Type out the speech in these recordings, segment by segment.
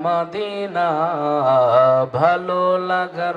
Medina ভালো লাগার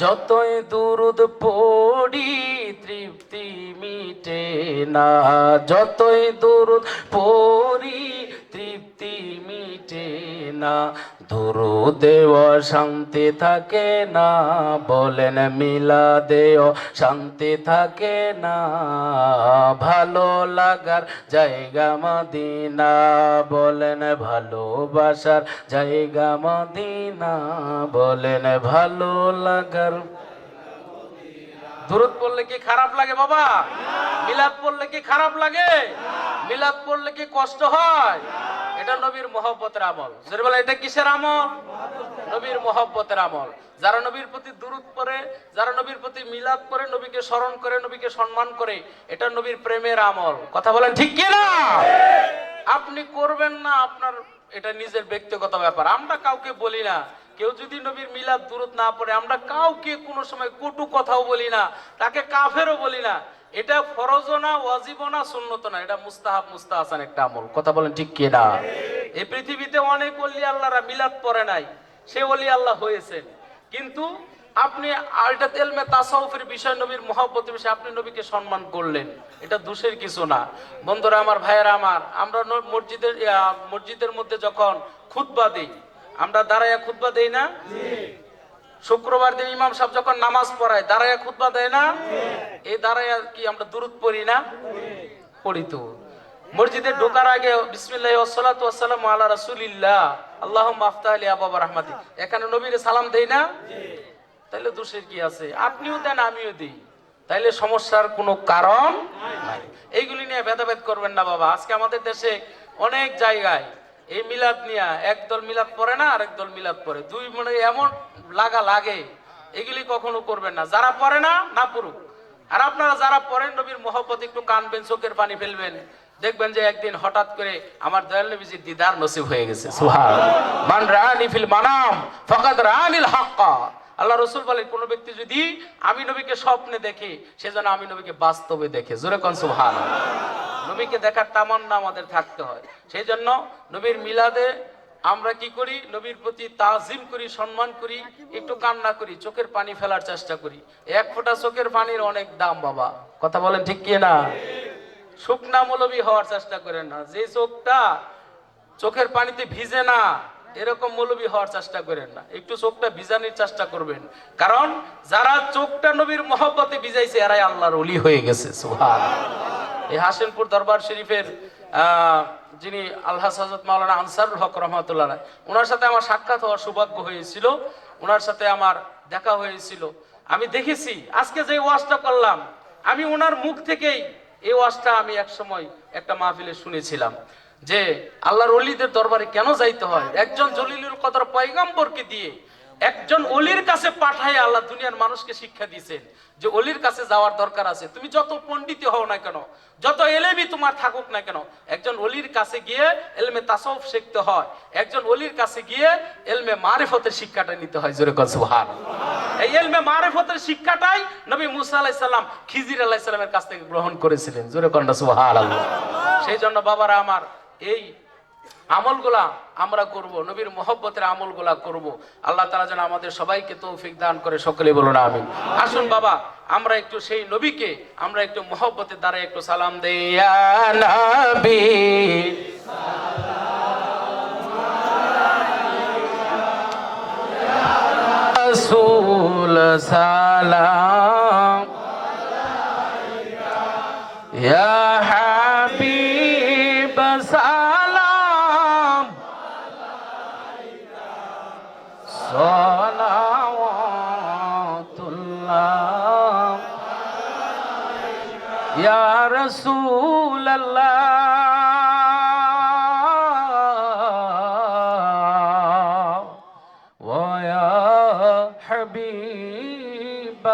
যতই দুরুদ পড়ি তৃপ্তি মিটে না। যতই দুরুদ পড়ি তৃপ্তি মিটে না দুরুদেও শান্তি থাকে না বলেন মিলা দেও শান্তি থাকে না ভালো লাগার জায়গা মদিনা বলেন ভালোবাসার জায়গা মদিনা বলেন ভালো লাগার দূরত পড়লে কি খারাপ লাগে বাবা? মিলাদ পড়লে কি খারাপ লাগে? মিলাদ পড়লে কি কষ্ট হয়? এটা নবীর মহব্বতের আমল। জোরে বলে এটা কিসের আমল? নবীর মহব্বতের আমল। যারা নবীর প্রতি দূরত পড়ে, যারা নবীর প্রতি মিলাদ করে, নবীকে স্মরণ করে, নবীকে সম্মান করে, এটা নবীর প্রেমের আমল। কথা বলেন ঠিক না আপনি করবেন না, আপনার এটা নিজের ব্যক্তিগত ব্যাপার। আমরা কাউকে বলি না। কেউ যদি নবীর মিলাদ দূরত না পড়ে, আমরা কাউকে কোনো সময় কটু কথাও বলি না, তাকে কাফেরও বলি না। এটা ফরজও না ওয়াজিবও না সুন্নত না, এটা মুস্তাহাব, মুস্তাহাসান একটা আমল। কথা বলেন ঠিক কি না? এই পৃথিবীতে অনেক অলি আল্লাহরা মিলাদ পড়ে নাই, সে অলি আল্লাহ হয়েছেন। কিন্তু আপনি আলটা তেলমে তাসাউফের বিষয়, নবীর মহব্বতের বিষয়ে, আপনি নবীকে সম্মান করলেন। এটা দোষের কিছু না। বন্ধুরা, আমার ভাইয়েরা আমার, আমরা মসজিদের মসজিদের মধ্যে যখন খুতবা দিই, আমরা দাঁড়াইয়া খুতবা দেই না? শুক্রবার দিন ইমাম সাহেব যখন নামাজ পড়ায় দাঁড়াইয়া খুতবা দেয় না? এই দাঁড়াইয়া কি আমরা দূরত পড়ি না? পড়ি তো। মসজিদে ঢোকার আগে বিসমিল্লাহ ওয়াসসালাতু ওয়াসসালামু আলা রাসূলিল্লাহ, আল্লাহুম্মা আফতাহ লি আবাবা রাহমাতি। এখানে নবীর সালাম দেই না? তাইলে দোষের কি আছে? আপনিও দেন, আমিও দিই। তাইলে সমস্যার কোনো কারণ নাই। এইগুলি নিয়ে ভেদাভেদ করবেন না বাবা। আজকে আমাদের দেশে অনেক জায়গায় এই মিলাদ নিয়া একদল মিলাদ পরে না আর একদল মিলাদ পরে দুই মনে এমন লাগা লাগে, এগুলি কখনো করবেন না। যারা পরে না না পড়ুক। আর আপনারা যারা পড়েন, নবীর মহব্বত একটু কানবেন, চোখের পানি ফেলবেন। দেখবেন যে একদিন হঠাৎ করে আমার দয়াল নবীজির দিদার নসিব হয়ে গেছে। সুহান মান রানি ফিল মানাম ফকাত রানিল হাক্কা। আল্লাহ রসুল বলেন, কোন ব্যক্তি যদি আমি নবীকে স্বপ্নে দেখে সেজন্য আমি নবীকে বাস্তবে দেখে। জোরে কন সুবহান নবীকে দেখার তামান্না আমাদের থাকতে হয়। সেই জন্য নবীর মিলাদে আমরা কি করি? নবীর প্রতি তাজিম করি, সম্মান করি, একটু কান্না করি, চোখের পানি ফেলার চেষ্টা করি। এক ফোঁটা চোখের পানির অনেক দাম, বাবা। কথা বলেন ঠিক কি না? শুকনা হওয়ার চেষ্টা করেন না। যে চোখটা চোখের পানিতে ভিজে না এরকম মৌলবী হওয়ার চেষ্টা করেন না। একটু চোখটা ভিজানোর চেষ্টা করবেন। কারণ যারা চোখটা নবীর মহব্বতে ভিজাইছে, এরাই আল্লাহর অলি হয়ে গেছে। সুহান এই হাসিনপুর দরবার শরীফের যিনি আল্লাহ হজরত মাওলানা আনসারুল হক রহমতুল্লাহ ওনার সাথে আমার সাক্ষাৎ হওয়ার সৌভাগ্য হয়েছিল। ওনার সাথে আমার দেখা হয়েছিল। আমি দেখেছি, আজকে যে ওয়াজটা করলাম, আমি ওনার মুখ থেকেই এই ওয়াজটা আমি এক সময় একটা মাহফিলে শুনেছিলাম। যে আল্লাহর অলিদের দরবারে কেন যাইতে হয়? একজন জলিলুল কদর পয়গাম্বরকে দিয়ে একজন অলির কাছে পাঠায় আল্লাহ দুনিয়ার মানুষকে শিক্ষা দিয়েছেন যে অলির কাছে যাওয়ার দরকার আছে। তুমি যত পণ্ডিত হও না কেন, যত এলেমি তোমার থাকুক না কেন, একজন অলির কাছে গিয়ে এলমে তাসফ শিখতে হয়, একজন অলির কাছে গিয়ে এলমে মারিফতের শিক্ষাটা নিতে হয়। জোরে কল সুবহান এই এলমে মারিফতের শিক্ষাটাই নবী মুসা আলাইহিস সালাম খিজির আলাইহিস সালামের কাছ থেকে গ্রহণ করেছিলেন। জোরে কন্ডা সুবহানাল্লাহ। সেই জন্য বাবারা আমার এই আমলগুলা আমরা করব, নবীর মোহব্বতের আমলগুলা করব। আল্লাহ তাআলা যেন আমাদের সবাইকে তৌফিক দান করে সকলে বলুন আমি আসুন বাবা, আমরা একটু সেই নবীকে, আমরা একটু মোহব্বতের দ্বারা একটু সালাম নবী। সালাম। সালাম। ইয়া রসুল ওয়া হাবিব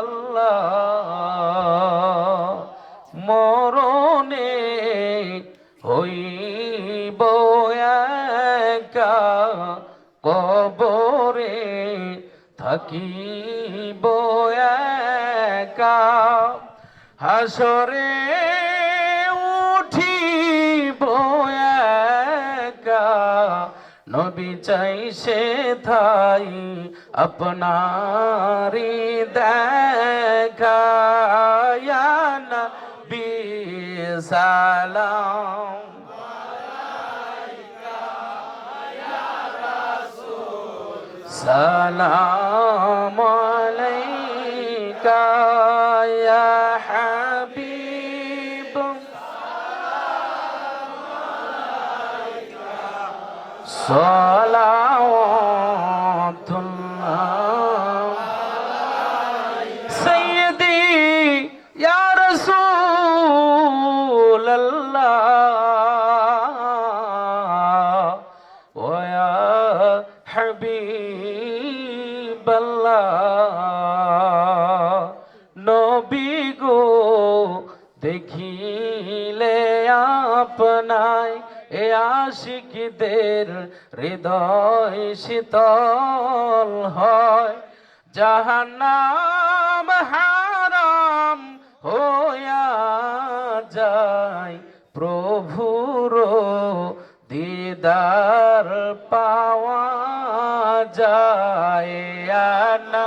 মরণে হইব একা কবরে থাকিব একা হাসরে উঠিব একা। নবী চাই সে থাই আপনারি দেখা। ইয়া নবী সালাম। সালাম আলাইকা ইয়া হাবিব নবী গো, দেখিলে আপনায় এ আশিকদের হৃদয় শীতল হয়। জাহান্নাম হারাম হইয়া যায় প্রভুর দিদার পাওয়া যায়। আনা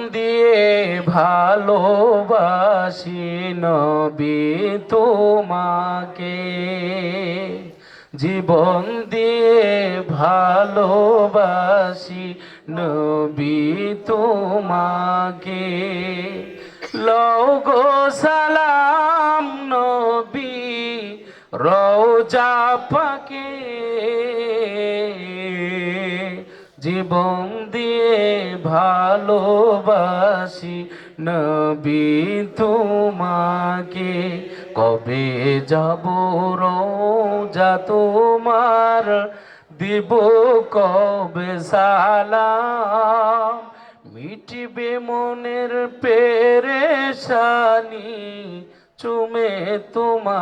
ভালোবাসি নবী তোমাকে। জীবন দিয়ে ভালোবাসি নবী তোমাকে। লগো সালাম নবী রওজা পাকে। জীবন দিয়ে ভালোবাসি নবী তোমাকে কবে যাব রোজা তোমার? দিব কবে সালাম? মিটিবে মনের পেরেশানি চুমে তোমার